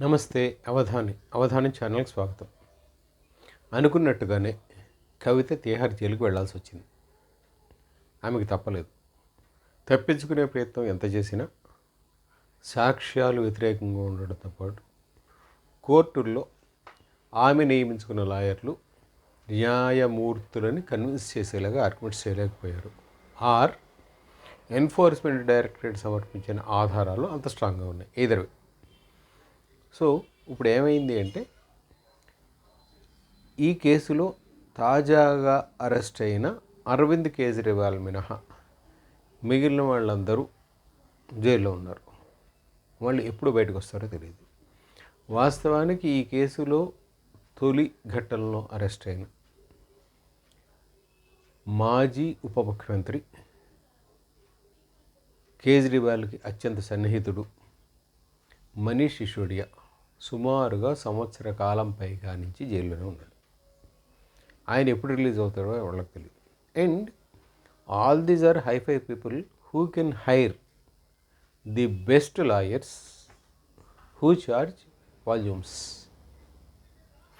నమస్తే అవధాని. అవధాని ఛానల్కి స్వాగతం. అనుకున్నట్టుగానే కవిత తీహార్ జైలుకు వెళ్ళాల్సి వచ్చింది. ఆమెకు తప్పలేదు. తప్పించుకునే ప్రయత్నం ఎంత చేసినా సాక్ష్యాలు వ్యతిరేకంగా ఉండడంతో పాటు కోర్టుల్లో ఆమె నియమించుకున్న లాయర్లు న్యాయమూర్తులని కన్విన్స్ చేసేలాగా ఆర్గ్యుమెంట్స్ చేయలేకపోయారు. ఆర్ ఎన్ఫోర్స్మెంట్ డైరెక్టరేట్ సమర్పించిన ఆధారాలు అంత స్ట్రాంగ్గా ఉన్నాయి. ఇద్దరు సో ఇప్పుడు ఏమైంది అంటే ఈ కేసులో తాజాగా అరెస్ట్ అయిన అరవింద్ కేజ్రీవాల్ మినహా మిగిలిన వాళ్ళందరూ జైల్లో ఉన్నారు. వాళ్ళు ఎప్పుడు బయటకు వస్తారో తెలియదు వాస్తవానికి ఈ కేసులో తొలి ఘట్టంలో అరెస్ట్ అయిన మాజీ ఉప ముఖ్యమంత్రి కేజ్రీవాల్కి అత్యంత సన్నిహితుడు మనీష్ సిసోడియా. సుమారుగా సంవత్సర కాలం పైగా నుంచి జైల్లోనే ఉన్నాడు. ఆయన ఎప్పుడు రిలీజ్ అవుతాడో వాళ్ళకి తెలియదు and all these are hi-fi people who can hire the best lawyers who charge volumes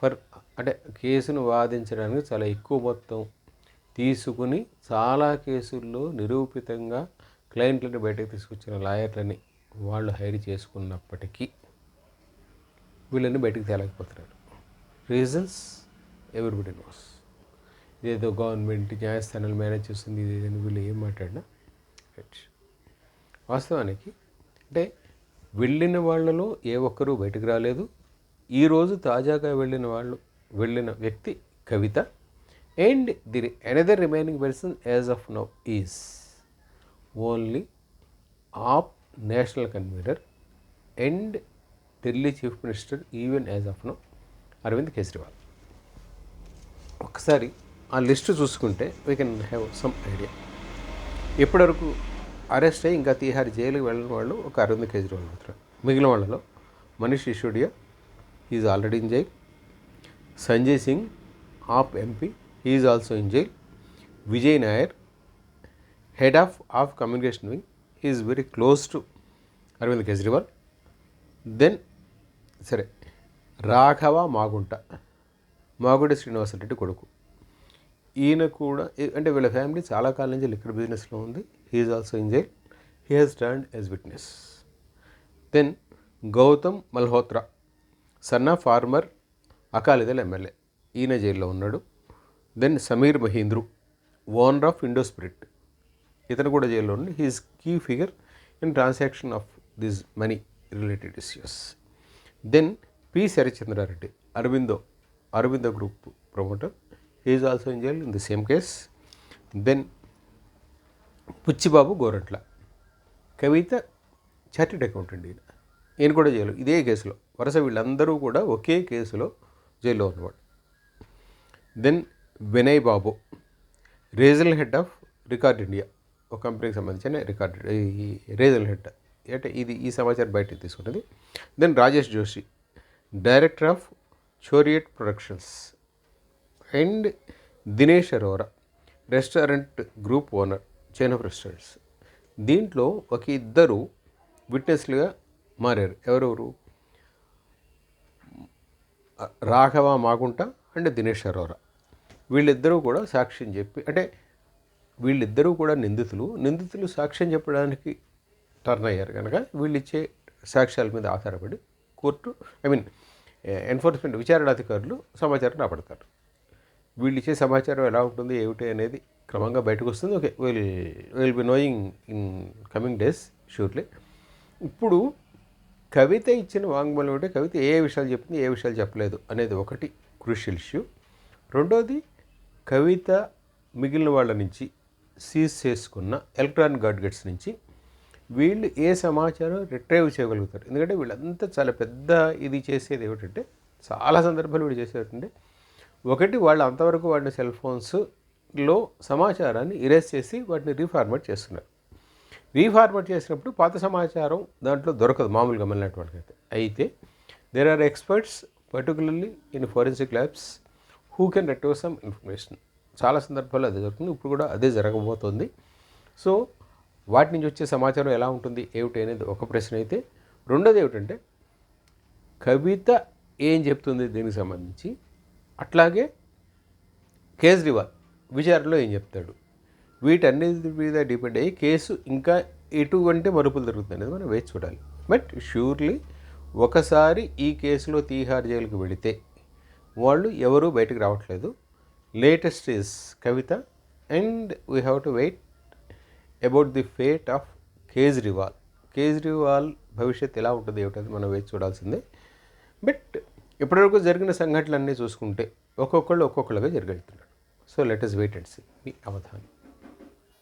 for అంటే కేసును వాదించడానికి చాలా ఎక్కువ మొత్తం తీసుకుని చాలా కేసుల్లో నిరూపితంగా క్లయింట్లను బయటకు తీసుకొచ్చిన లాయర్లని వాళ్ళు హైర్ చేసుకున్నప్పటికీ వీళ్ళని బయటకు తేలేకపోతున్నారు. రీజన్స్ ఎవ్రీబడి నోస్ ఇదేదో గవర్నమెంట్ న్యాయస్థానాలు మేనేజ్ చేస్తుంది ఇదేదని అని వీళ్ళు ఏం మాట్లాడినా రైట్ వాస్తవానికి అంటే వెళ్ళిన వాళ్ళలో ఏ ఒక్కరూ బయటకు రాలేదు. ఈరోజు తాజాగా వెళ్ళిన వాళ్ళు వెళ్ళిన వ్యక్తి Kavitha and the another remaining person as of now is only AAP national convenor and Delhi chief minister even as of now Arvind Kejriwal. ఒకసారి ఆ లిస్టు చూసుకుంటే we can have some idea ఇప్పటివరకు అరెస్ట్ అయ్యి ఇంకా తీహార్ జైలుకి వెళ్ళిన వాళ్ళు ఒక అరవింద్ కేజ్రీవాల్ మాత్రం మిగిలిన వాళ్ళలో Manish Sisodia is already in jail Sanjay Singh AAP MP is also in jail Vijay Nair head of of communication wing is very close to Arvind Kejriwal. Then సరే. రాఘవ మాగుంట. మాగుంట శ్రీనివాసరెడ్డి కొడుకు. ఈయన కూడా అంటే వీళ్ళ ఫ్యామిలీ చాలా కాలం నుంచి లిక్కర్ బిజినెస్లో ఉంది. He's also in jail he has stand as witness then Gautam Malhotra సన్న ఫార్మర్ అకాలీదల్ ఎమ్మెల్యే ఈయన జైల్లో ఉన్నాడు. Then Sameer Mahindru owner of Indo spirit ఇతను కూడా జైల్లో ఉండి he's key figure in transaction of this money related issues then P Sarachandra Reddy Aurobindo Aurobindo group promoter is also in jail in the same case then Puchibabu Gorantla Kavitha chartered accountant ఈయన. ఈయన కూడా jail ఇదే కేసులో వరుస వీళ్ళందరూ కూడా ఒకే కేసులో జైల్లో ఉన్నవాడు. Then Vinay Babu regional head of record India ఒక కంపెనీకి సంబంధించిన రికార్డ్ ఈ రీజనల్ హెడ్ అంటే ఇది ఈ సమాచారం బయటకు తీసుకున్నది then Rajesh Joshi director of chariot productions and Dinesh Arora restaurant group owner chain of restaurants దీంట్లో ఒక ఇద్దరు విట్నెస్లుగా మారారు. ఎవరెవరు? రాఘవ మాగుంట అండ్ దినేష్ అరోరా. వీళ్ళిద్దరూ కూడా సాక్ష్యం చెప్పి అంటే వీళ్ళిద్దరూ కూడా నిందితులు. నిందితులు సాక్ష్యం చెప్పడానికి టర్న్ అయ్యారు కనుక వీళ్ళు ఇచ్చే సాక్ష్యాల మీద ఆధారపడి కోర్టు ఐ మీన్ ఎన్ఫోర్స్మెంట్ విచారణాధికారులు సమాచారం రాబడతారు. వీళ్ళు ఇచ్చే సమాచారం ఎలా ఉంటుంది ఏమిటి అనేది క్రమంగా బయటకు వస్తుంది. Okay will will be knowing in coming days surely ఇప్పుడు కవిత ఇచ్చిన వాంగ్మూలం అంటే కవిత ఏ విషయాలు చెప్పింది ఏ విషయాలు చెప్పలేదు అనేది ఒకటి క్రూషియల్ ఇష్యూ రెండోది కవిత మిగిలిన వాళ్ళ నుంచి సీజ్ చేసుకున్న ఎలక్ట్రానిక్ గాడ్గెట్స్ నుంచి వీళ్ళు ఏ సమాచారం రిట్రైవ్ చేయగలుగుతారు. ఎందుకంటే వీళ్ళంతా చాలా పెద్ద ఇది చేసేది ఏమిటంటే చాలా సందర్భాలు వీళ్ళు చేసేటంటే ఒకటి వాళ్ళు అంతవరకు వాడిన సెల్ ఫోన్స్లో సమాచారాన్ని ఇరేజ్ చేసి వాటిని రీఫార్మేట్ చేస్తున్నారు. రీఫార్మేట్ చేసినప్పుడు పాత సమాచారం దాంట్లో దొరకదు మామూలుగా మళ్ళినటువంటి వాళ్ళకైతే. అయితే there are experts particularly in forensic labs who can retrieve some information చాలా సందర్భాల్లో అదే జరుగుతుంది ఇప్పుడు కూడా అదే జరగబోతోంది. సో వాటి నుంచి వచ్చే సమాచారం ఎలా ఉంటుంది ఏమిటి అనేది ఒక ప్రశ్న అయితే. రెండోది ఏమిటంటే కవిత ఏం చెప్తుంది దీనికి సంబంధించి అట్లాగే కేజ్రీవాల్ విచారణలో ఏం చెప్తాడు. వీటన్నిటి మీద డిపెండ్ అయ్యి కేసు ఇంకా ఎటువంటి మరుపులు జరుగుతుంది అనేది మనం వేచి చూడాలి. బట్ ష్యూర్లీ ఒకసారి ఈ కేసులో తీహార్ జైలుకు వెళితే వాళ్ళు ఎవరూ బయటకు రావట్లేదు. Latest is Kavitha and we have to wait about the fate of Kejriwal. Kejriwal భవిష్యత్ ఎలా ఉంటుంది ఏమిటది మనం వేచి చూడాల్సిందే. బట్ ఇప్పటివరకు జరిగిన సంఘటనలన్నీ చూసుకుంటే ఒక్కొక్కళ్ళు ఒక్కొక్కళ్ళుగా జరగలుగుతున్నాడు so let is wait and see me Avadhanam.